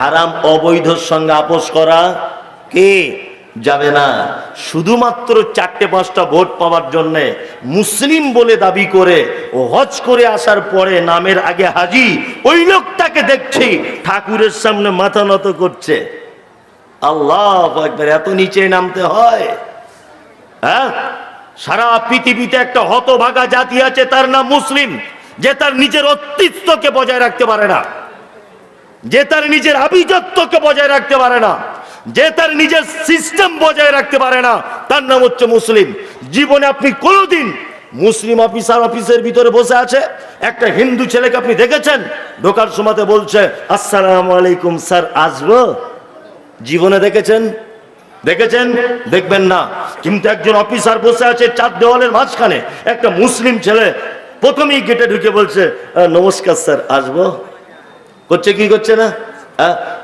আরাম অবৈধর সঙ্গে আপোষ করা কে? যাবে না। শুধুমাত্র চারটে, পাঁচটা ভোট পাওয়ার জন্য মুসলিম বলে দাবি করে ও হজ করে আসার পরে নামের আগে হাজি, ওই লোকটাকে দেখছি ঠাকুরের সামনে মাথা নত করছে। আল্লাহ একবার এত নিচে নামতে হয়। হ্যাঁ? সারা পৃথিবীতে একটা হতভাগা জাতি আছে, তার নাম মুসলিম, যে তার নিজের অস্তিত্বকে বজায় রাখতে পারে না। যে তার নিজের আভিজাত্যকে বজায় রাখতে পারে না, যে তার নিজের সিস্টেম বজায় রাখতে পারে না, তার নাম হচ্ছে মুসলিম। জীবনে আপনি কোনোদিন মুসলিম অফিসার অফিসের ভিতরে বসে আছে, একটা হিন্দু ছেলেকে আপনি দেখেছেন, ঢোকার সময়তে বলছে, আসসালাম আলাইকুম স্যার, আসব? জীবনে দেখেছেন? দেখেছেন? দেখবেন না। কিন্তু একজন অফিসার বসে আছে চার দেওয়ালের মাঝখানে, একটা মুসলিম ছেলে প্রথমেই গেটে ঢুকে বলছে নমস্কার স্যার, আসব? করছে কি করছে না?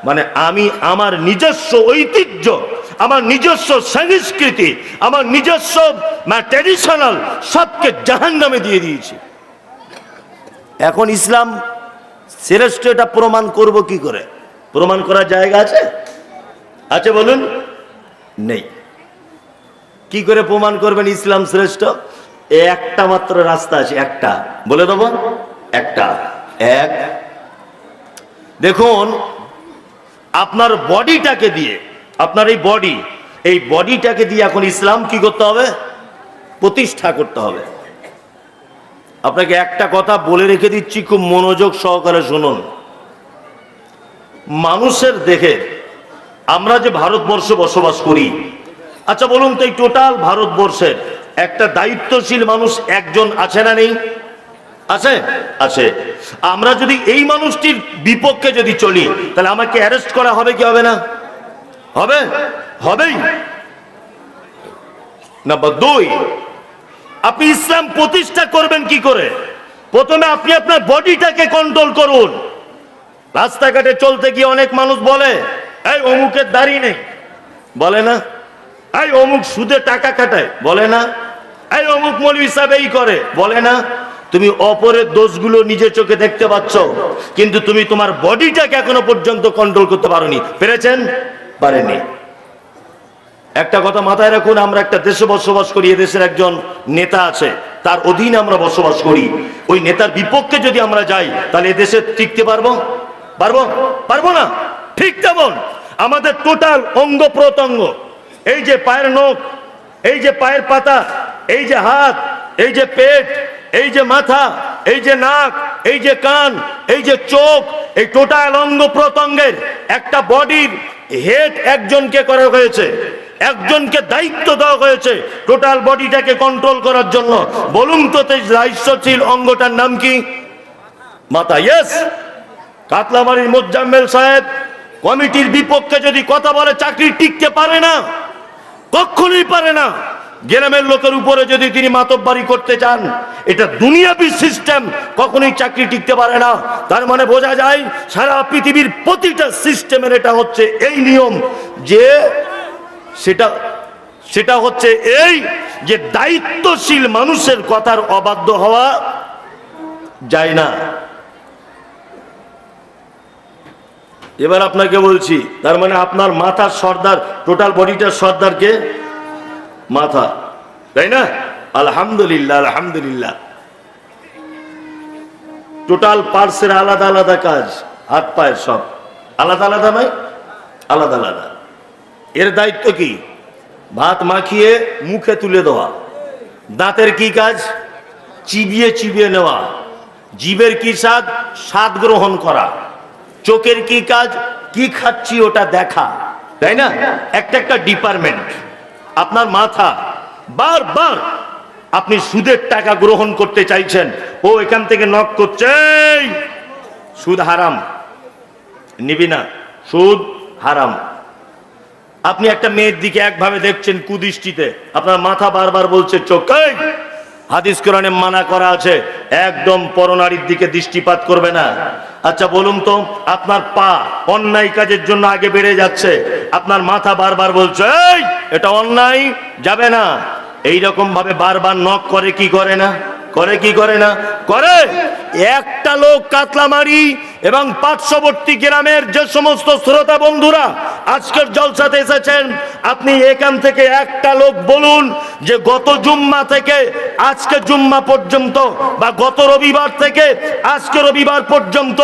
মানে আমি আমার নিজস্ব ঐতিহ্য, আমার নিজস্ব সংস্কৃতি, আমার নিজস্ব ট্র্যাডিশনাল সবকে জাহান নামে দিয়ে দিয়েছি। এখন ইসলাম শ্রেষ্ঠ এটা প্রমাণ করব কি করে? প্রমাণ করার জায়গা আছে? আছে বলুন? নেই। কি করে প্রমাণ করবেন ইসলাম শ্রেষ্ঠ? একটা মাত্র রাস্তা আছে, একটা। বলে দেবো? একটা। এক দেখুন, আপনার বডিটাকে দিয়ে, আপনার এই বডি, এই বডিটাকে দিয়ে এখন ইসলাম কি করতে হবে? প্রতিষ্ঠা করতে হবে। আপনাকে একটা কথা বলে রেখে দিচ্ছি, খুব মনোযোগ সহকারে শুনুন। মানুষের দেখে আমরা যে ভারতবর্ষে বসবাস করি আচ্ছা বলুন তো এই টোটাল ভারতবর্ষের একটা দায়িত্বশীল মানুষ একজন আছে না নেই? আছে? আছে। আমরা যদি এই মানুষটির বিপক্ষে যদি চলি, তাহলে আমাকে অ্যারেস্ট করা হবে কি হবে না? হবে? হবেই। নাম্বার দুই, আপনি ইসলাম প্রতিষ্ঠা করবেন কি করে? প্রথমে আপনি আপনার বডিটাকে কন্ট্রোল করুন। রাস্তাঘাটে চলতে গিয়ে অনেক মানুষ বলে, এই, অমুকের দাড়ি নেই। বলে না। এই, অমুক সুদে টাকা কাটায় বলে না। এই, অমুক মৌলী এই করে। বলে না। তুমি অপরের দোষগুলো নিজের চোখে দেখতে পাচ্ছ, কিন্তু তুমি তোমার বডিটাকে এখনও পর্যন্ত কন্ট্রোল করতে পারোনি। পেরেছেন? পারেনি একটা কথা মাথায় রাখুন, আমরা একটা দেশে বসবাস করি দেশের একজন নেতা আছে, তার অধীনে আমরা বসবাস করি। ওই নেতার বিপক্ষে যদি আমরা যাই, তাহলে এদেশে টিকতে পারব? পারব? পারব না? ঠিক তেমন। আমাদের টোটাল অঙ্গ প্রত্যঙ্গ, এই যে পায়ের নখ, এই যে পায়ের পাতা, এই যে হাত, এই যে পেট এই যে মাথা, এই যে নাক, এই যে কান, এই যে চোখ, এই টোটাল অঙ্গ প্রত্যঙ্গের একটা বডির হেড একজনকে করা হয়েছে, একজনকে দায়িত্ব দেওয়া হয়েছে টোটাল বডিটাকে কন্ট্রোল করার জন্য। বলুন তো দায়িত্বশীল অঙ্গটার নাম কি? মাথা ইয়েস কাতলামারির মোজ্জাম্মেল সাহেব কমিটির বিপক্ষে যদি কথা বলে, চাকরি টিকতে পারে না, কখনোই পারে না। গ্রামের লোকের উপরে যদি তিনি মাতব্বারি করতে চান, এটা দুনিয়াবি সিস্টেম কখনোই চাকরি টিকতে পারে না। তার মানে বোঝা যায়, সারা পৃথিবীর প্রতিটা সিস্টেমের এটা হচ্ছে এই নিয়ম যে সেটা সেটা হচ্ছে এই যে দায়িত্বশীল মানুষের কথার অবাধ্য হওয়া যায় না। এবার আপনাকে বলছি, তার মানে আপনার মাথার সর্দার টোটাল বডিটার সর্দারকে মাথা। তাই না? আলহামদুলিল্লাহ আলহামদুলিল্লাহ। টোটাল পার্সের আলাদা আলাদা কাজ, হাত, পায়ের সব। আলাদা আলাদা নয়, আলাদা আলাদা। এর দায়িত্ব কি? ভাত মাখিয়ে মুখে তুলে দেওয়া। দাঁতের কি কাজ? চিবিয়ে চিবিয়ে নেওয়া। জীবের কি স্বাদ? স্বাদ গ্রহণ করা। চোখের কি কাজ? কি খাচ্ছি ওটা দেখা। তাই না? একটা একটা ডিপার্টমেন্ট আপনার মাথা বারবার আপনি সুদের টাকা গ্রহণ করতে চাইছেন, ও এখান থেকে নক করছে সুদ হারাম, নিবি না, সুদ হারাম। আপনি একটা মেয়ের দিকে একভাবে দেখছেন কুদৃষ্টিতে, আপনার মাথা বারবার বলছে, চোখ হাদিস কোরআনে মানা করা আছে, একদম পরনারীর দিকে দৃষ্টিপাত করবে না। আচ্ছা বলুন তো, আপনার পা অন্যায় কাজের জন্য আগে বেড়ে যাচ্ছে। আপনার মাথা বারবার বলছে, এই, এটা অন্যায়, যাবে না। এই রকম ভাবে বারবার নখ করে কি করে না? করে কি করে না? করে! একটা লোক কাতলা মারি এবং পার্শ্ববর্তী গ্রামের যে সমস্ত শ্রোতা বন্ধুরা আজকের জলসাতে এসেছেন, আপনি এখান থেকে একটা লোক বলুন যে গত জুম্মা থেকে আজকে জুম্মা পর্যন্ত বা গত রবিবার থেকে আজকে রবিবার পর্যন্ত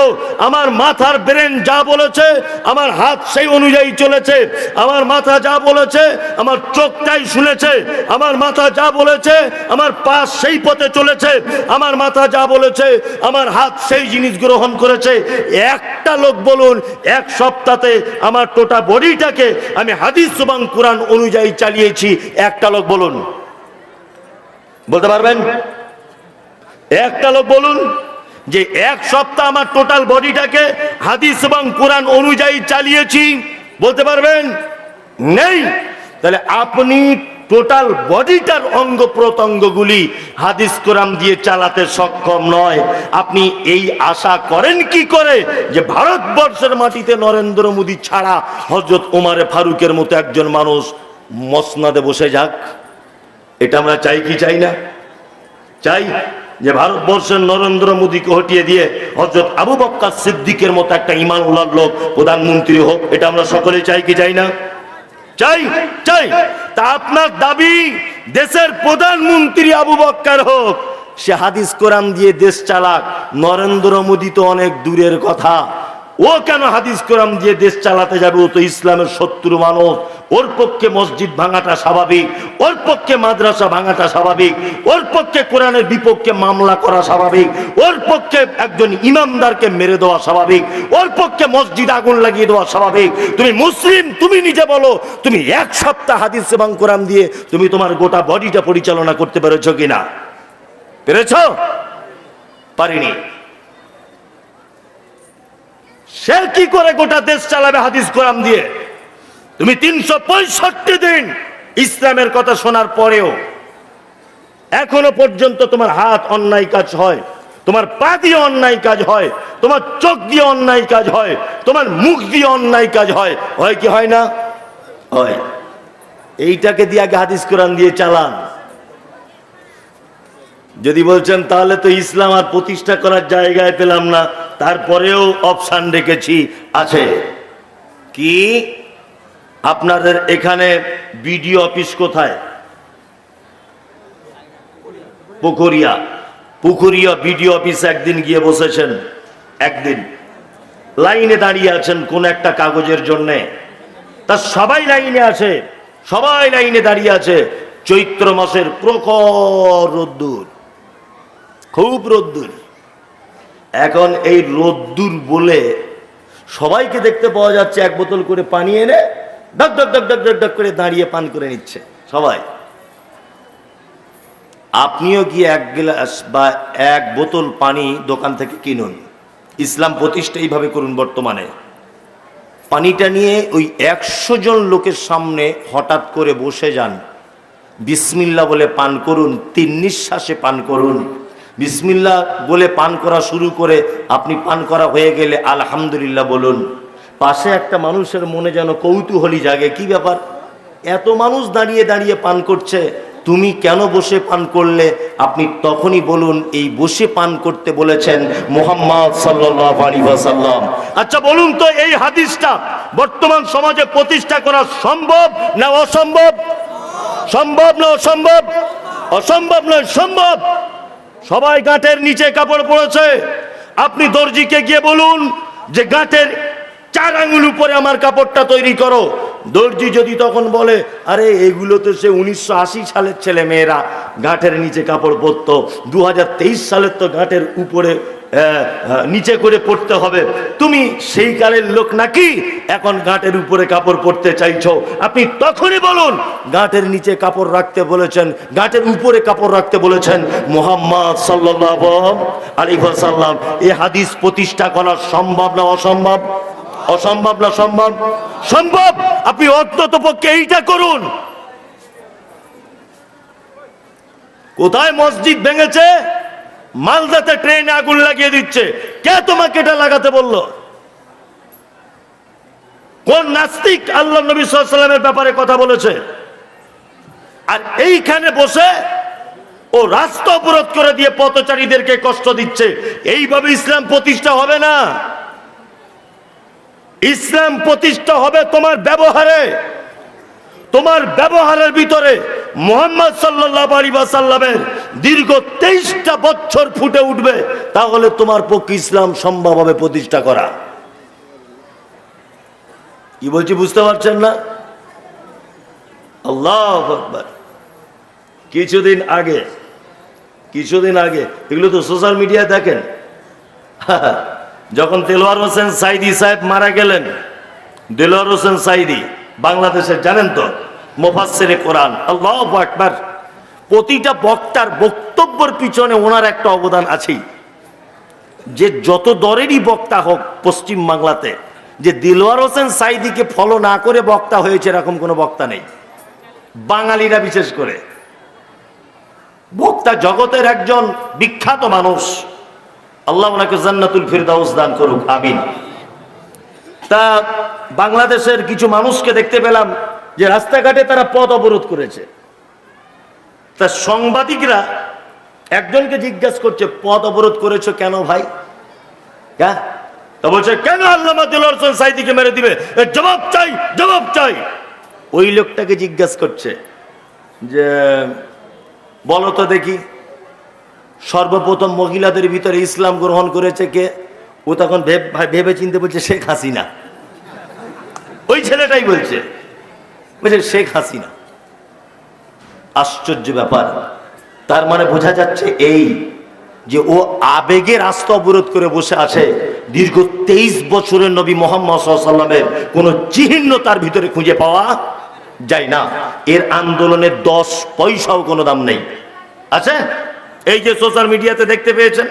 আমার মাথার ব্রেন যা বলেছে, আমার হাত সেই অনুযায়ী চলেছে, আমার মাথা যা বলেছে, আমার চোখটাই শুনেছে, আমার মাথা যা বলেছে, আমার পা সেই পথে চলেছে, আমার মাথা যা বলেছে, আমার হাত সেই জিনিস গ্রহণ করেছে একটা লোক বলুন, এক সপ্তাহে আমার টোটা বডিটাকে আমি হাদিস এবং কোরআন অনুযায়ী চালিয়েছি। একটা লোক বলুন। বলতে পারবেন? একটা লোক বলুন যে এক সপ্তাহ আমার টোটাল বডিটাকে হাদিস এবং কোরআন অনুযায়ী চালিয়েছি। বলতে পারবেন? নেই। তাহলে আপনি টোটাল বডিটার অঙ্গ প্রত্যঙ্গগুলি হাদিস কোরআন দিয়ে চালাতে সক্ষম নয়। আপনি এই আশা করেন কি করে যে ভারতবর্ষের মাটিতে নরেন্দ্র মোদী ছাড়া হজরত উমারে ফারুকের মতো একজন মানুষ মসনাদে বসে যাক? এটা আমরা চাই কি চাই না? চাই যে ভারতবর্ষের নরেন্দ্র মোদীকে হটিয়ে দিয়ে হজরত আবু বক্কা সিদ্দিকের মতো একটা ইমান ইমানুল্লাহ লোক প্রধানমন্ত্রী হোক, এটা আমরা সকলে চাই কি চাই না? চাই চাই। তা আপনার দাবি, দেশের প্রধানমন্ত্রী আবু বক্কার হোক। সে হাদিস কোরআন দিয়ে দেশ চালাক। নরেন্দ্র মোদী তো অনেক দূরের কথা। ও কেন হাদিস কোরআন দিয়ে দেশ চালাতে যাবে? ও তো ইসলামের শত্রু মানুষ। ওর পক্ষে মসজিদ ভাঙাটা স্বাভাবিক, ওর পক্ষে মাদ্রাসা ভাঙাটা স্বাভাবিক, ওর পক্ষে কোরআনের বিপক্ষে মামলা করা স্বাভাবিক, ওর পক্ষে একজন ইমামদারকে মেরে দেওয়া স্বাভাবিক, ওর পক্ষে মসজিদ আগুন লাগিয়ে দেওয়া স্বাভাবিক। তুমি মুসলিম, তুমি নিজে বলো, তুমি এক সপ্তাহ হাদিস এবং কোরআন দিয়ে তুমি তোমার গোটা বডিটা পরিচালনা করতে পেরেছ কিনা? পেরেছ? পারিনি। সে কি করে গোটা দেশ চালাবে হাদিস কোরআন দিয়ে? তুমি তিনশো পঁয়ষট্টি দিন ইসলামের কথা শোনার পরেও এখনও পর্যন্ত তোমার হাত অন্যায় কাজ হয়, তোমার পা দিয়ে অন্যায় কাজ হয়, তোমার চোখ দিয়ে অন্যায় কাজ হয়, তোমার মুখ দিয়ে অন্যায় কাজ হয়। হয় কি হয় না? হয়। এইটাকে দিয়ে আগে হাদিস কোরআন দিয়ে চালান। যদি বলছেন, তাহলে তো ইসলাম আর প্রতিষ্ঠা করার জায়গায় পেলাম না, তারপরেও অপশান রেখেছি, আছে। কি? আপনাদের এখানে বিডিও অফিস কোথায়? পুকুরিয়া। পুকুরিয়া বিডিও অফিস একদিন গিয়ে বসেছেন, একদিন। লাইনে দাঁড়িয়ে আছেন কোন একটা কাগজের জন্যে। তা সবাই লাইনে আছে, সবাই লাইনে দাঁড়িয়ে আছে। চৈত্র মাসের প্রখর রোদ্দুর। খুব রোদ্দুর। এখন এই রোদ্দুর বলে সবাইকে দেখতে পাওয়া যাচ্ছে, এক বোতল করে পানি এনে ডক ডক ডক ডক ডক ডক করে দাঁড়িয়ে পান করে নিচ্ছে সবাই। আপনিও গিয়ে এক গ্লাস বা এক বোতল পানি দোকান থেকে কিনুন? ইসলাম প্রতিষ্ঠা এইভাবে করুন বর্তমানে। পানিটা নিয়ে ওই একশো জন লোকের সামনে হঠাৎ করে বসে যান। বিসমিল্লা বলে পান করুন, তিন নিঃশ্বাসে পান করুন। বিসমিল্লা বলে পান করা শুরু করে আপনি পান করা হয়ে গেলে আলহামদুলিল্লাহ বলুন। পাশে একটা মানুষের মনে যেন কৌতূহলী জাগে। কি ব্যাপার? এত মানুষ দাঁড়িয়ে দাঁড়িয়ে পান করছে। তুমি কেন বসে পান করলে? আপনি তখনই বলুন, এই বসে পান করতে বলেছেন মোহাম্মদ ওয়াসাল্লাম। আচ্ছা বলুন তো, এই হাদিসটা বর্তমান সমাজে প্রতিষ্ঠা করা সম্ভব না অসম্ভব? সম্ভব না অসম্ভব? অসম্ভব নয়, সম্ভব। সবাই গাঁটের নিচে কাপড় পড়েছে আপনি দর্জিকে গিয়ে বলুন যে গাঁটের চার আঙুল উপরে আমার কাপড়টা তৈরি করো। দর্জি যদি তখন বলে, আরে এগুলো তো সে উনিশশো আশি সালের ছেলে মেয়েরা গাঁটের নিচে কাপড় পরতো। দু সালের তো গাঁটের উপরে নিচে করে পড়তে হবে। তুমি সেই কালের লোক নাকি? এখন গাঁটের উপরে কাপড় পরতে চাইছো। আপনি তখনই বলুন, গাঁটের নিচে কাপড় রাখতে বলেছেন, গাঁটের উপরে কাপড় রাখতে বলেছেন মোহাম্মদ সাল্লাল্লাহু আলাইহি ওয়াসাল্লাম। এই হাদিস প্রতিষ্ঠা করা সম্ভব না অসম্ভব? অসম্ভব না সম্ভব? সম্ভব? আপনি অন্তত পক্ষে এইটা করুন। কোথায় মসজিদ ভেঙেছে? মালদাতে ট্রেনে আগুন লাগিয়ে দিচ্ছে। কে তোমাকে এটা লাগাতে বলল? কোন নাস্তিক আল্লাহ নবী সাল্লামের ব্যাপারে কথা বলেছে? আর এইখানে বসে ও রাস্তা অবরোধ করে দিয়ে পথচারীদেরকে কষ্ট দিচ্ছে। এইভাবে ইসলাম প্রতিষ্ঠা হবে না। ইসলাম প্রতিষ্ঠা হবে তোমার ব্যবহারে। তোমার ব্যবহারের ভিতরে মোহাম্মদ সাল্লাহ আলী সাল্লামের দীর্ঘ তেইশটা বছর ফুটে উঠবে, তাহলে তোমার পক্ষে ইসলাম সম্ভব হবে প্রতিষ্ঠা করা। কি বলছি বুঝতে পারছেন না? আল্লাহ আকবার। কিছুদিন আগে কিছুদিন আগে, এগুলো তো সোশ্যাল মিডিয়ায় দেখেন। যখন তেলোয়ার হোসেন সাইদি সাহেব মারা গেলেন, দেলোয়ার হোসেন সাইদি, বাংলাদেশের জানেন তো মোফাসেরে কোরআন, আল্লাহ একবার প্রতিটা বক্তার বক্তব্যের পিছনে ওনার একটা অবদান আছেই। যে যত দরেরই বক্তা হোক পশ্চিম বাংলাতে, যে দিলওয়ার হোসেন সাইদিকে ফলো না করে বক্তা হয়েছে এরকম কোনো বক্তা নেই। বাঙালিরা বিশেষ করে। বক্তা জগতের একজন বিখ্যাত মানুষ। আল্লাহ ওনাকে জান্নাতুল ফিরদাউস দান করুক, আমিন। তা বাংলাদেশের কিছু মানুষকে দেখতে পেলাম যে রাস্তাঘাটে তারা পথ অবরোধ করেছে। তা সাংবাদিকরা একজনকে জিজ্ঞাসা করছে, পথ অবরোধ করেছ কেন ভাই? হ্যাঁ? তা বলছে, কেন আল্লামা দিলওয়ার হোসেন মেরে দিবে? জবাব চাই জবাব চাই। ওই লোকটাকে জিজ্ঞাসা করছে যে, বলো তো দেখি, সর্বপ্রথম মহিলাদের ভিতরে ইসলাম গ্রহণ করেছে কে? ও তখন ভেব- ভেবে চিনতে বলছে, শেখ হাসিনা। ওই ছেলেটাই বলছে বলছে, শেখ হাসিনা। আশ্চর্য ব্যাপার। তার মানে বোঝা যাচ্ছে এই যে ও আবেগে রাস্তা অবরোধ করে বসে আছে, দীর্ঘ তেইশ বছরের নবী মোহাম্মদ সাল্লামের কোন চিহ্ন তার ভিতরে খুঁজে পাওয়া যায় না। এর আন্দোলনের দশ পয়সাও কোনো দাম নেই। আছে? এই যে সোশ্যাল মিডিয়াতে দেখতে পেয়েছেন,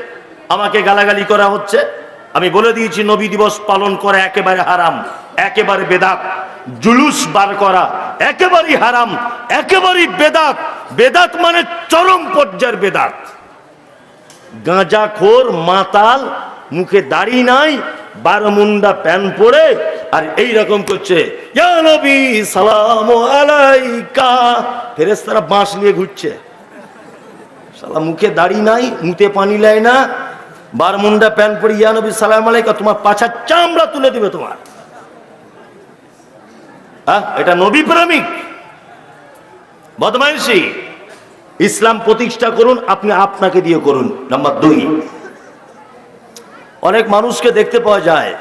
আমাকে গালাগালি করা হচ্ছে। আমি বলে দিয়েছি, নবী দিবস পালন করা একেবারে হারাম, একেবারে বেদাত। জুলুস বার করা, একেবারেই হারাম, একেবারেই বেদাত। বেদাত মানে চরম পর্যায়ের বেদাত। গাঁজাখোর মাতাল, মুখে দাড়ি নাই বারমুন্ডা প্যান পরে, আর এই রকম করছে সালাম আলাইকা। ফেরেস্তারা বাঁশ নিয়ে ঘুরছে। সালা মুখে দাড়ি নাই, মুতে পানি লেয় না বারমুন্ডা প্যান পরে, ইয়া নবী, সালাম আলাইকা। তোমার পাছার চামড়া তুলে দিবে তোমার। হ্যাঁ এটা নবী প্রেমিক। বদমাইশি। ইসলাম প্রতিষ্ঠা করুন, আপনি আপনাকে দিয়ে করুন। নাম্বার দুই। অনেক মানুষকে দেখতে পাওয়া যায়।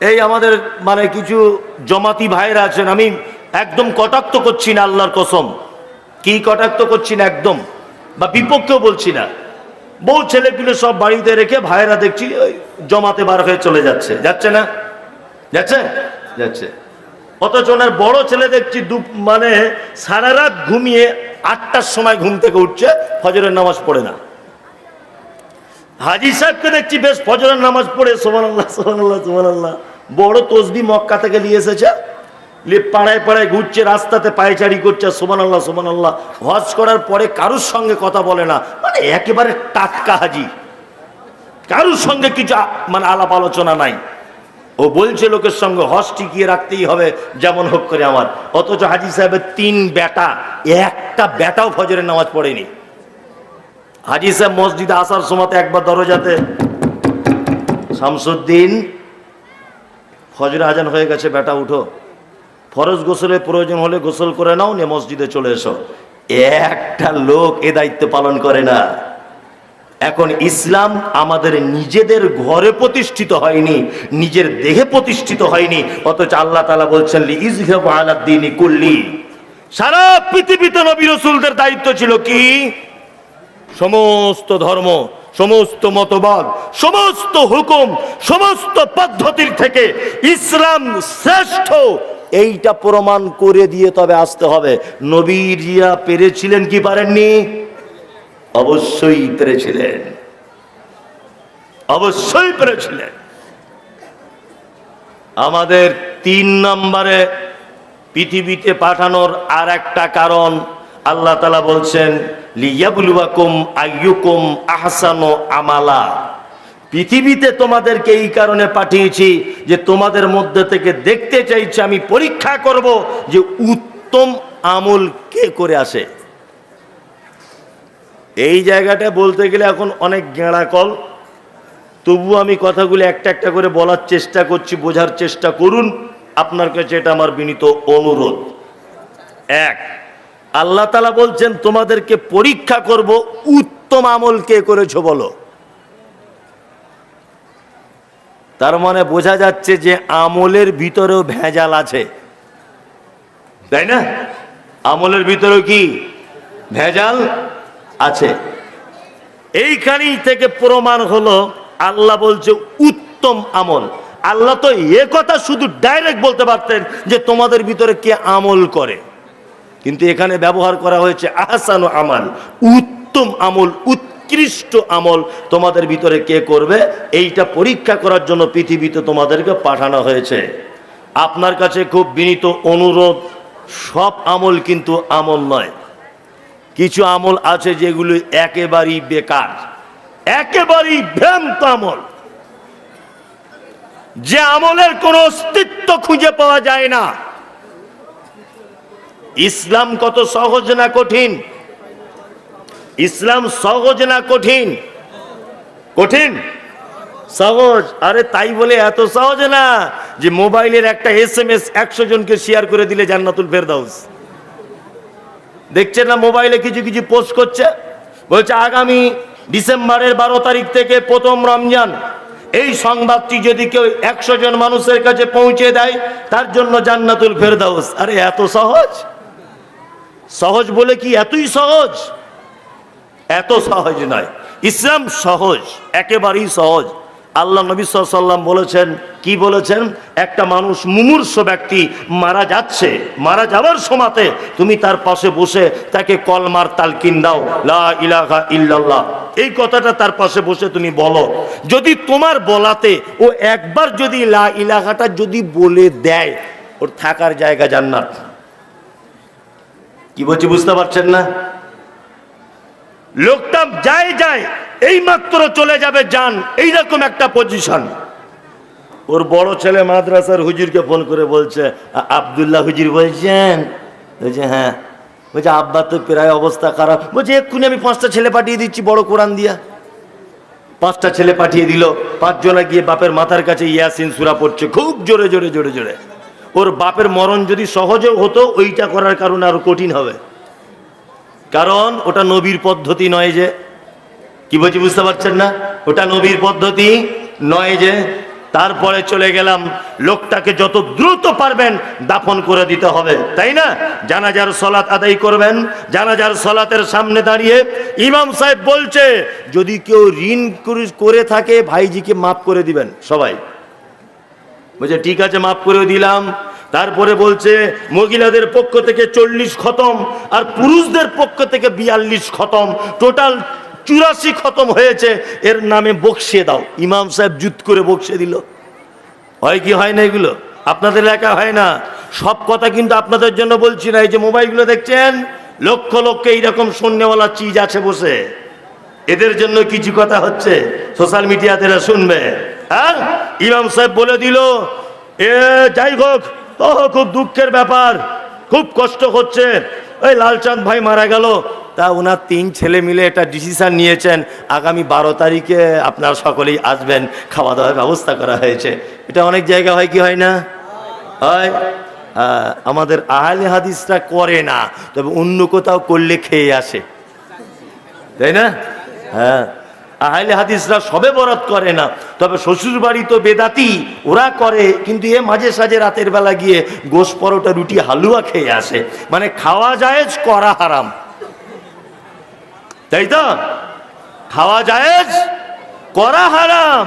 এই আমাদের মানে কিছু জমাতি ভাইরা আছেন, আমি একদম কটাক্ত করছি না আল্লাহর কসম। কি কটাক্ত করছি না একদম, বা বিপক্ষেও বলছি না। বউ ছেলেগুলো সব বাড়িতে রেখে ভাইরা দেখছি, ওই জমাতে বার হয়ে চলে যাচ্ছে। যাচ্ছে না? যাচ্ছে? যাচ্ছে। অথচ ওনার বড় ছেলে দেখছি মানে সারা রাত ঘুমিয়ে আটটার সময় ঘুম থেকে উঠছে, ফজরের নামাজ পড়ে না। হাজি সাহেবকে দেখছি বেশ ফজরের নামাজ পড়ে সোমান আল্লাহ সোমান আল্লাহ সোমান আল্লাহ বড় তসবি মক্কা থেকে নিয়ে এসেছে। পাড়ায় পাড়ায় ঘুরছে, রাস্তাতে পায়চারি করছে সোমান আল্লাহ সোমান আল্লাহ হজ করার পরে কারুর সঙ্গে কথা বলে না? মানে একেবারে টাটকা হাজি। কারুর সঙ্গে কিছু মানে আলাপ আলোচনা নাই। ও বলছে লোকের সঙ্গে হজ টিকিয়ে রাখতেই হবে, যেমন হোক করে আমার। অথচ হাজি সাহেবের তিন বেটা, একটা বেটাও ফজরের নামাজ পড়েনি। হাজি সাহেব মসজিদে আসার সময় একবার দরজাতে, শামসুদ্দিন, ফজরে আজান হয়ে গেছে, বেটা উঠো। ফরজ গোসলের প্রয়োজন হলে গোসল করে নাও, নিয়ে মসজিদে চলে এসো। একটা লোক এ দায়িত্ব পালন করে না। এখন ইসলাম আমাদের নিজেদের ঘরে প্রতিষ্ঠিত হয়নি, নিজের দেহে প্রতিষ্ঠিত হয়নি, অথচ আল্লাহ তালা বলছেন ইজহাদিনী কুল্লি। সারা পৃথিবীতে নবী রসুলদের দায়িত্ব ছিল কি? সমস্ত ধর্ম, সমস্ত মতবাদ, সমস্ত হুকুম, সমস্ত পদ্ধতির থেকে ইসলাম শ্রেষ্ঠ। এইটা প্রমাণ করে দিয়ে তবে আসতে হবে। নবীরা পেরেছিলেন কি পারেননি? অবশ্যই পেরেছিলেন। অবশ্যই পেরেছিলেন। আমাদের তিন নম্বরে পৃথিবীতে পাঠানোর আর একটা কারণ আল্লাহ তালা বলছেন, লিয়াবুলুয়াকুম আইয়ুকুম আহসানো আমালা। পৃথিবীতে তোমাদেরকে এই কারণে পাঠিয়েছি যে তোমাদের মধ্যে থেকে দেখতে চাইছি, আমি পরীক্ষা করব যে উত্তম আমল কে করে আসে? এই জায়গাটা বলতে গেলে এখন অনেক গেঁড়া কল। তবু আমি কথাগুলি একটা একটা করে বলার চেষ্টা করছি, বোঝার চেষ্টা করুন। আপনার কাছে এটা আমার বিনীত অনুরোধ। এক, আল্লাহ তালা বলছেন, তোমাদেরকে পরীক্ষা করব, উত্তম আমল কে করেছ বলো? তার মানে বোঝা যাচ্ছে যে আমলের ভিতরেও ভেজাল আছে। তাই না? আমলের ভিতরেও কি? ভেজাল? আছে। এইখানেই থেকে প্রমাণ হলো, আল্লাহ বলছে, উত্তম আমল। আল্লাহ তো এ কথা শুধু ডাইরেক্ট বলতে পারতেন যে তোমাদের ভিতরে কে আমল করে। কিন্তু এখানে ব্যবহার করা হয়েছে, আহসান আমাল। উত্তম আমল, উৎকৃষ্ট আমল তোমাদের ভিতরে কে করবে? এইটা পরীক্ষা করার জন্য পৃথিবীতে তোমাদেরকে পাঠানো হয়েছে। আপনার কাছে খুব বিনীত অনুরোধ, সব আমল কিন্তু আমল নয়। কিছু আমল আছে যেগুলো একেবারেই বেকার, একেবারেই ভ্রান্ত আমল। যে আমলের কোনো অস্তিত্ব খুঁজে পাওয়া যায় না। ইসলাম কত সহজ না কঠিন? ইসলাম সহজ না কঠিন? কঠিন? সহজ। আরে তাই বলে এত সহজ না যে মোবাইলের একটা এস এম এস একশো জনকে শেয়ার করে দিলে জান্নাতুল ফেরদাউস। দেখছেন না মোবাইলে কিছু কিছু পোস্ট করছে? বলছে, আগামী ডিসেম্বরের বারো তারিখ থেকে প্রথম রমজান। এই সংবাদটি যদি কেউ একশো জন মানুষের কাছে পৌঁছে দেয়, তার জন্য জান্নাতুল ফেরদাউস। আরে, এত সহজ? সহজ বলে কি এতই সহজ? এত সহজ নয়। ইসলাম সহজ, একেবারেই সহজ। আল্লাহ নবী সাল্লাম বলেছেন, কি বলেছেন? একটা মানুষ মুমূর্ষ ব্যক্তি মারা যাচ্ছে, মারা যাওয়ার সময়তে তুমি তার পাশে বসে তাকে কলমার তালকিন দাও, লা ইল্লাল্লাহ। এই কথাটা তার পাশে বসে তুমি বলো। যদি তোমার বলাতে ও একবার যদি লা ইলাহাটা যদি বলে দেয়, ওর থাকার জায়গা জান্নাত। কি বলছি বুঝতে পারছেন না? লোকটা যায় যায় এই মাত্র চলে যাবে যান। এইরকম একটা পজিশন ওর বড় ছেলে মাদ্রাসার হুজুরকে ফোন করে বলছে, "আ- আব্দুল্লাহ হুজুর বলছেন? বলছে হ্যাঁ। বলছে, আব্বা তো প্রায় অবস্থা খারাপ। বলছে, এক্ষুনি আমি পাঁচটা ছেলে পাঠিয়ে দিচ্ছি, বড় কোরআন দিয়া। পাঁচটা ছেলে পাঠিয়ে দিল। পাঁচজনা গিয়ে বাপের মাথার কাছে ইয়াসিন সুরা পড়ছে, খুব জোরে জোরে জোরে জোরে। ওর বাপের মরণ যদি সহজেও হতো, ওইটা করার কারণে আরও কঠিন হবে। কারণ ওটা নবীর পদ্ধতি নয় যে কি বলছি বুঝতে পারছেন না? ওটা নবীর পদ্ধতি, নয় যে তারপরে চলে গেলাম, লোকটাকে যত দ্রুত পারবেন দাফন করে দিতে হবে, তাই না? জানাজার সলাত আদায় করবেন, জানাজার সলাতের সামনে দাঁড়িয়ে ইমাম সাহেব বলছে, যদি কেউ ঋণ করে- থাকে, ভাইজিকে মাফ করে দিবেন। সবাই। বলছে, ঠিক আছে, মাফ করে দিলাম। তারপরে বলছে, মহিলাদের পক্ষ থেকে চল্লিশ খতম আর পুরুষদের পক্ষ থেকে বিয়াল্লিশ খতম। টোটাল চুরাশি খতম হয়েছে, এর নামে বকশিয়ে দাও। ইমাম সাহেব জুত করে বকশিয়ে দিল। হয় কি, হয় না এগুলো? আপনাদের এলাকা হয় না? সব কথা কিন্তু আপনাদের জন্য বলছি না। এই যে মোবাইলগুলো দেখছেন, লক্ষ লক্ষ এইরকম শূন্যওয়ালা চিজ আছে বসে। এদের জন্য কিছু কথা হচ্ছে। সোশ্যাল মিডিয়াতে এরা শুনবে। হ্যাঁ? ইমাম সাহেব বলে দিল, এ, যাই হোক ও খুব দুঃখের ব্যাপার। খুব কষ্ট হচ্ছে। ওই লালচাঁদ ভাই মারা গেল। তা ওনার তিন ছেলে মিলে একটা ডিসিশন নিয়েছেন, আগামী বারো তারিখে আপনারা সকলেই আসবেন খাওয়া দাওয়ার ব্যবস্থা করা হয়েছে। এটা অনেক জায়গা হয় কি হয় না? হয়? আমাদের আহলে হাদিসরা করে না, তবে অন্য কোথাও করলে খেয়ে আসে। তাই না? হ্যাঁ। আহলে হাদিসরা সবে বরাত করে না, তবে শ্বশুর বাড়ি তো বেদাতি, ওরা করে, কিন্তু এ মাঝে সাঝে রাতের বেলা গিয়ে গোস পরোটা, রুটি, হালুয়া খেয়ে আসে। মানে খাওয়া জায়েজ, করা হারাম। তাই তো? খাওয়া জায়েজ, করা হারাম।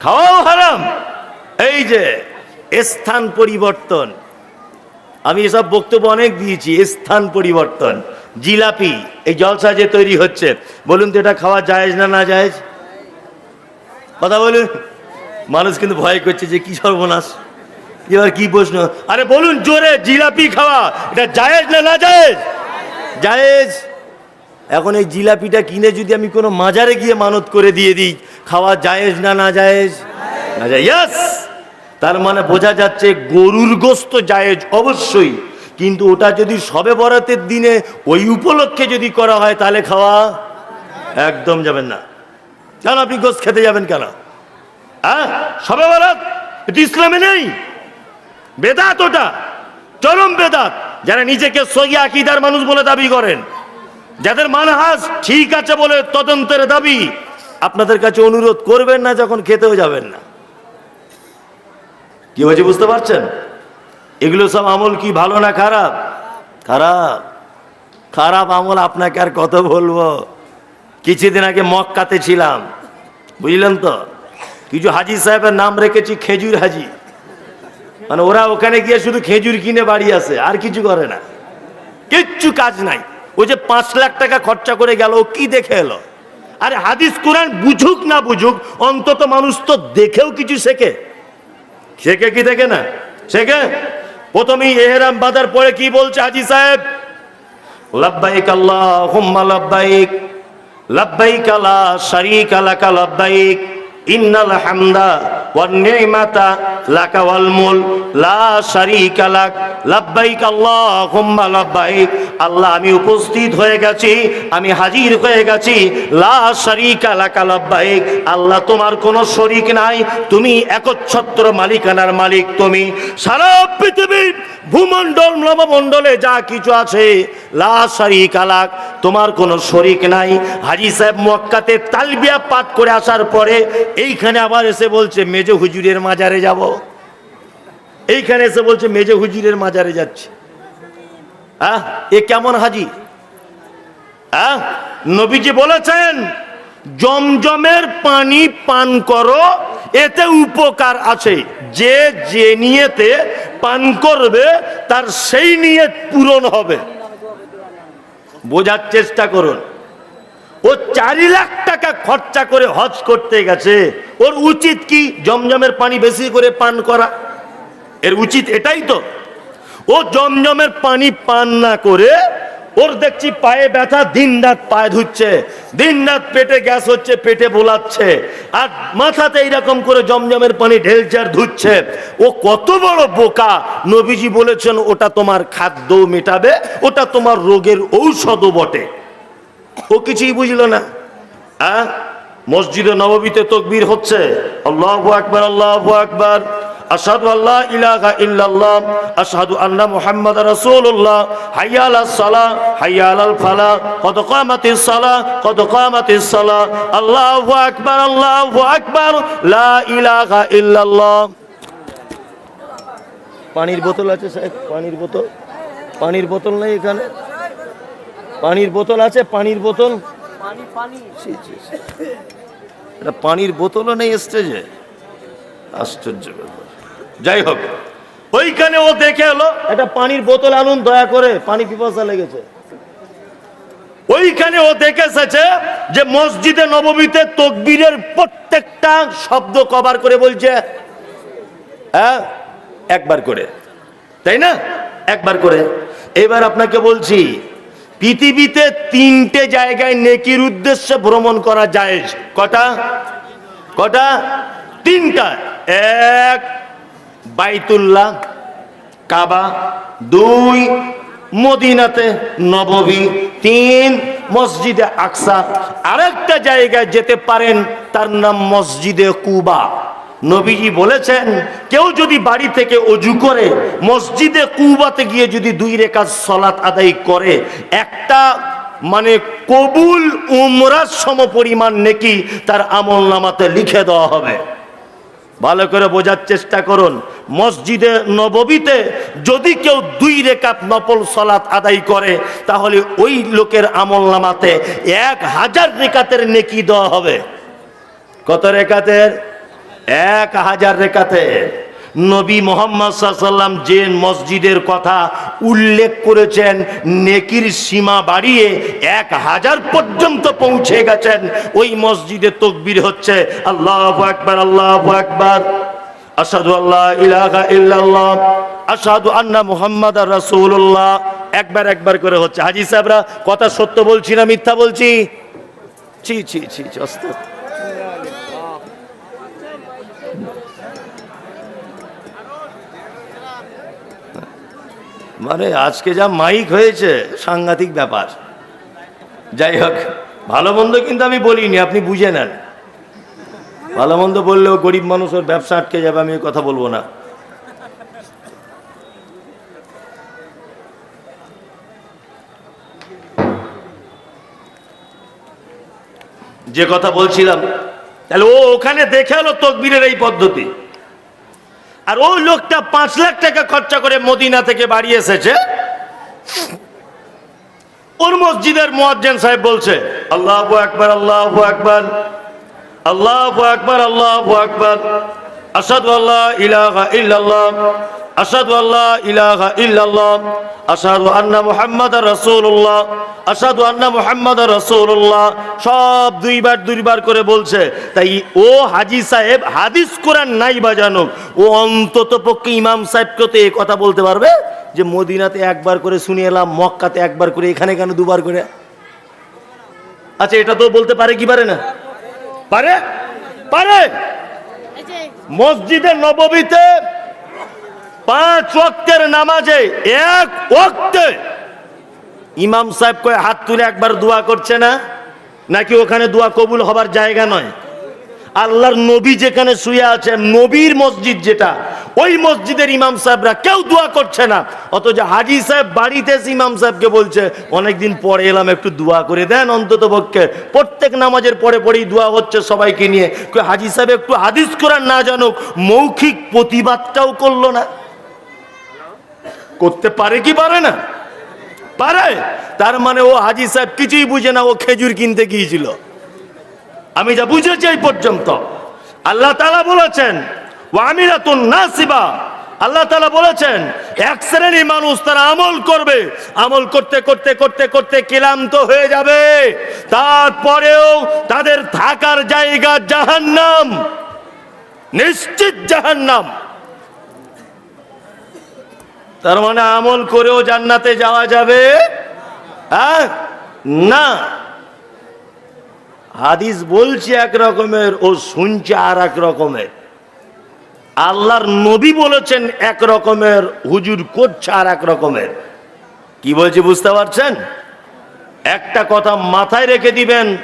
খাওয়াও হারাম। এই যে, স্থান পরিবর্তন। আমি এসব বক্তব্য অনেক দিয়েছি, স্থান পরিবর্তন। জিলাপি, এই জলসা যে তৈরি হচ্ছে, বলুন তো এটা খাওয়া জায়েজ না না জায়েজ? কথা বলুন। মানুষ কিন্তু ভয় করছে যে কি সর্বনাশ। এবার কি প্রশ্ন? আরে বলুন জোরে, জিলাপি খাওয়া, এটা জায়েজ না না জায়েজ? জায়েজ। এখন এই জিলাপিটা কিনে যদি আমি কোনো মাজারে গিয়ে মানত করে দিয়ে দিই, খাওয়া জায়েজ না না জায়েজ না জায়েজ তার মানে বোঝা যাচ্ছে গরুর গোস্ত জায়েজ অবশ্যই, কিন্তু ওটা যদি সবে বরাতের দিনে ওই উপলক্ষে যদি করা হয়, তাহলে খাওয়া একদম যাবেন না। কেন আপনি গোস খেতে যাবেন কেন? হ্যাঁ? সবে বরাত? এটা ইসলামে নেই। বেদাত ওটা, চরম বেদাত। যারা নিজেকে সহি আকিদার মানুষ বলে দাবি করেন যাদের মানহাজ ঠিক আছে বলে তদন্তের দাবি, আপনাদের কাছে অনুরোধ করবেন না যখন খেতেও যাবেন না। কি হয়েছে বুঝতে পারছেন? এগুলো সব আমল কি ভালো না খারাপ? খারাপ। খারাপ আমল আপনাকে আর কত বলব? কিছুদিন আগে মক্কাতে ছিলাম। বুঝলেন তো? কিছু হাজি সাহেবের নাম রেখেছি, খেজুর হাজি। মানে ওরা ওখানে গিয়ে শুধু খেজুর কিনে বাড়ি আসে আর কিছু করে না। কিচ্ছু কাজ নাই। ওই যে পাঁচ লাখ টাকা খরচা করে গেল, ও কি দেখে এলো? আরে হাদিস কোরআন বুঝুক না বুঝুক, অন্তত মানুষ তো দেখেও কিছু শেখে। শেখে কি দেখে না? শেখে? প্রথমেই এহেরাম বাঁধার পরে কি বলছে হাজি সাহেব? লাব্বাইক আল্লাহুম্মা লাব্বাইক লাব্বাইক লা শারীকা লাকা লাব্বাইক, ইন্নাল হামদা লাকা ওয়াল মুল, লা শারীকা লাক, লাব্বাইক আল্লাহুম্মা লাব্বাইক। আল্লাহ, আমি উপস্থিত হয়ে গেছি, আমি হাজির হয়ে গেছি, লা শারীকা আল্লাহ, তোমার কোনো শরীক নাই, তুমি একচ্ছত্র মালিকানার মালিক তুমি। সারা পৃথিবীর ভূমণ্ডল নবমণ্ডলে যা কিছু আছে, লা শারিক তোমার কোনো শরিক নাই। হাজি সাহেব মক্কাতে তালবিয়া পাঠ করে আসার পরে এইখানে আবার এসে বলছে মেজো হুজুরের মাজারে যাব। এইখানে এসে বলছে, মেজো হুজুরের মাজারে যাচ্ছে। হ্যাঁ এ কেমন হাজি? হ্যাঁ নবীজি বলেছেন, জমজমের পানি পান করো, এতে উপকার আছে। যে যে নিয়েতে পান করবে, তার সেই নিয়ে পূরণ হবে। বোঝার চেষ্টা করুন। ও চারি লাখ টাকা খরচা করে হজ করতে গেছে। ওর উচিত কি জমজমের পানি বেশি করে পান করা? এর উচিত এটাই তো। ও জমজমের পানি পান না করে ওর দেখছি পায়ে ব্যথা, দিন রাত পায়ে ধুচ্ছে। দিন রাত পেটে গ্যাস হচ্ছে, পেটে বোলাচ্ছে। আর মাথাতে এইরকম করে জমজমের পানি ঢেলছে আর ধুচ্ছে। ও কত বড় বোকা। নবীজি বলেছেন, ওটা তোমার খাদ্য মেটাবে, ওটা তোমার রোগের ঔষধও বটে। ও কিছুই বুঝলো না। হ্যাঁ মসজিদে নববীতে তকবীর হচ্ছে। আল্লাহু আকবার আল্লাহু আকবার। আশহাদু আল্লা ইলাহা ইল্লাল্লাহ, আশহাদু আন্না মুহাম্মাদ রাসূলুল্লাহ। হাইয়া আলাস সালাহ হাইয়া আলাল ফালাহ কদ কামাতিস সালাহ কদ কামাতিস সালাহ আল্লাহু আকবার আল্লাহু আকবার। লা ইলাহা ইল্লাল্লাহ। পানির বোতল আছে সাহেব, পানির বোতল। পানির বোতল নেই এখানে। পানির বোতল আছে পানির বোতল। এটা পানির বোতলও নেই স্টেজে আশ্চর্য ব্যাপার। যাই হোক ওইখানে ও দেখে এলো। একটা পানির বোতল আনুন দয়া করে পানি পিপাসা লেগেছে। ওইখানে ও দেখে এসেছে যে মসজিদে নবমীতে তকবীরের প্রত্যেকটা শব্দ কভার করে বলছে হ্যাঁ? একবার করে। তাই না? একবার করে। এবার আপনাকে বলছি পৃথিবীতে তিনটে জায়গায় নেকির উদ্দেশ্যে ভ্রমণ করা যায়। কটা? কটা? তিনটা। এক, বাইতুল্লাহ, কাবা। দুই, মদিনাতে নববী। তিন, মসজিদে আকসা। আরেকটা জায়গায় যেতে পারেন, তার নাম মসজিদে কুবা। নবীজি বলেছেন, কেউ যদি বাড়ি থেকে অজু করে, মসজিদে কুবাতে গিয়ে যদি দুই রেখা সলাৎ আদায় করে, একটা মানে কবুল উমরার সম পরিমাণ নেকি তার আমল নামাতে লিখে দেওয়া হবে। ভালো করে বোঝার চেষ্টা করুন, মসজিদে নববীতে যদি কেউ দুই রেখাত নফল সলাৎ আদায় করে, তাহলে ওই লোকের আমল নামাতে এক হাজার রেখাতের নেকি দেওয়া হবে। কত রেখাতের? এক হাজার রেখাতের নবী মোহাম্মদ সাল্লাম যে মসজিদের কথা উল্লেখ করেছেন নেকির সীমা বাড়িয়ে এক হাজার পর্যন্ত পৌঁছে গেছেন। ওই মসজিদে তকবির হচ্ছে আল্লাহ আকবার আল্লাহ আকবার আসাদু আল্লাহ ইলাহা ইল্লাল্লাহ আসাদু আন্না মুহাম্মদ রাসূলুল্লাহ। একবার একবার করে হচ্ছে। হাজি সাহেবরা কথা সত্য বলছি না মিথ্যা বলছি? ছি ছি ছি, অস্ত। মানে আজকে যা মাইক হয়েছে, সাংঘাতিক ব্যাপার। যাই হোক, ভালো মন্দ কিন্তু আমি বলিনি, আপনি বুঝে নেন। ভালো মন্দ বললেও গরিব মানুষের ব্যবসা আটকে যাবে, আমি কথা বলব না। যে কথা বলছিলাম, তাহলে ও ওখানে দেখে এলো তকবীরের এই পদ্ধতি। আর ওই লোকটা পাঁচ লাখ টাকা খরচা করে মদিনা থেকে বাড়ি এসেছে। ওর মসজিদের মোয়াজ্জেন সাহেব বলছে, আল্লাহ আকবর আল্লাহ আকবর আল্লাহ আকবর আল্লাহ আকবর। আসাদ আল্লাহ ইলাহা ইল্লাল্লাহ আসাদু আল্লাহ ইলাহা ইল্লাল্লাহ আসাদু আন্না মুহাম্মাদ রাসূলুল্লাহ আসাদু আন্না মুহাম্মাদ রাসূলুল্লাহ। সব দুইবার দুইবার করে বলছে তাই ও হাজি সাহেব হাদিস কোরআন নাই বাজানো। ও অন্তত পক্ষে ইমাম সাহেবকে তো এই কথা বলতে পারবে যে মদিনাতে একবার করে শুনে এলাম মক্কাতে একবার করে এখানে কেন দুবার করে? আচ্ছা এটা তো বলতে পারে কি পারে না? পারে? পারে! মসজিদে নববীতে পাঁচ ওয়াক্তের নামাজে এক ওয়াক্তে ইমাম সাহেব কয়ে, হাত তুলে একবার দোয়া করছে না? নাকি ওখানে দোয়া কবুল হবার জায়গা নয়? আল্লাহর নবী যেখানে শুয়ে আছে, নবীর মসজিদ যেটা, ওই মসজিদের ইমাম সাহেবরা কেউ দোয়া করছে না। অথচ হাজি সাহেব বাড়িতে ইমাম সাহেবকে বলছে, অনেকদিন পরে এলাম, একটু দোয়া করে দেন অন্তত পক্ষে। প্রত্যেক নামাজের পরে পরেই দোয়া হচ্ছে সবাইকে নিয়ে। হাজি সাহেব, একটু হাদিস কোরআন না জানুক, মৌখিক প্রতিবাদটাও করল না। করতে পারে কি পারে না? পারে। তার মানে ও হাজি সাহেব কিছুই বুঝে না, ও খেজুর কিনতে গিয়েছিল। আমি যা বুঝেছি এই পর্যন্ত। আল্লাহ তালা বলেছেন ওয়ামিরাতুন নাসিবা। আল্লাহ তালা বলেছেন, এক শ্রেণি মানুষ তারা আমল করবে। আমল করতে করতে করতে করতে ক্লান্ত হয়ে যাবে। তারপরেও তাদের থাকার জায়গা জাহান্নাম। নিশ্চিত জাহান্নাম। তার মানে আমল করেও জান্নাতে যাওয়া যাবে? হ্যাঁ? না। হাদিস বলছে এক রকমের ও শুনছে আর এক রকমের। আল্লাহর নবী বলেছেন এক রকমের, হুজুর করছে আর এক রকমের। কি বলছে বুঝতে পারছেন? একটা কথা মাথায় রেখে দিবেন,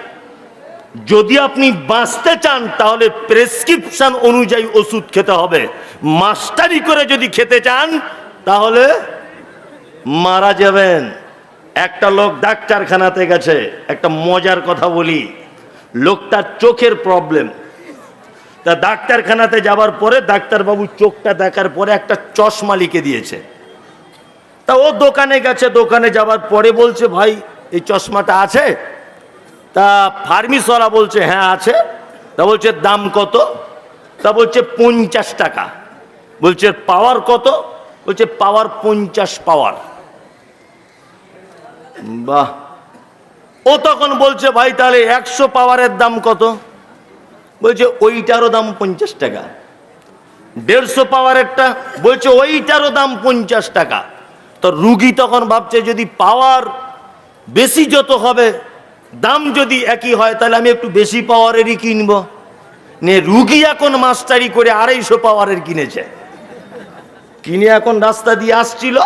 যদি আপনি বাঁচতে চান, তাহলে প্রেসক্রিপশন অনুযায়ী ওষুধ খেতে হবে। মাস্টারি করে যদি খেতে চান তাহলে মারা যাবেন। একটা লোক ডাক্তারখানাতে গেছে, একটা মজার কথা বলি। লোকটার চোখের প্রবলেম তা ডাক্তারখানাতে যাবার পরে ডাক্তারবাবু চোখটা দেখার পরে একটা চশমা লিখে দিয়েছে। তা ও দোকানে গেছে, দোকানে যাবার পরে বলছে, ভাই, এই চশমাটা আছে? তা ফার্মিসরা বলছে হ্যাঁ আছে। তা বলছে, দাম কত? তা বলছে, পঞ্চাশ টাকা। বলছে, পাওয়ার কত? বলছে, পাওয়ার পঞ্চাশ পাওয়ার। বাহ। ও তখন বলছে, ভাই, তাহলে একশো পাওয়ারের দাম কত? বলছে, ওইটারও দাম পঞ্চাশ টাকা। দেড়শো পাওয়ারেরটা? বলছে, ওইটারও দাম পঞ্চাশ টাকা। তো রুগী তখন ভাবছে, যদি পাওয়ার বেশি যত হবে, দাম যদি একই হয়, তাহলে আমি একটু বেশি পাওয়ারেরই কিনবো। নে, রুগী এখন মাস্টারি করে আড়াইশো পাওয়ারের কিনেছে। কিনে এখন রাস্তা দিয়ে আসছিল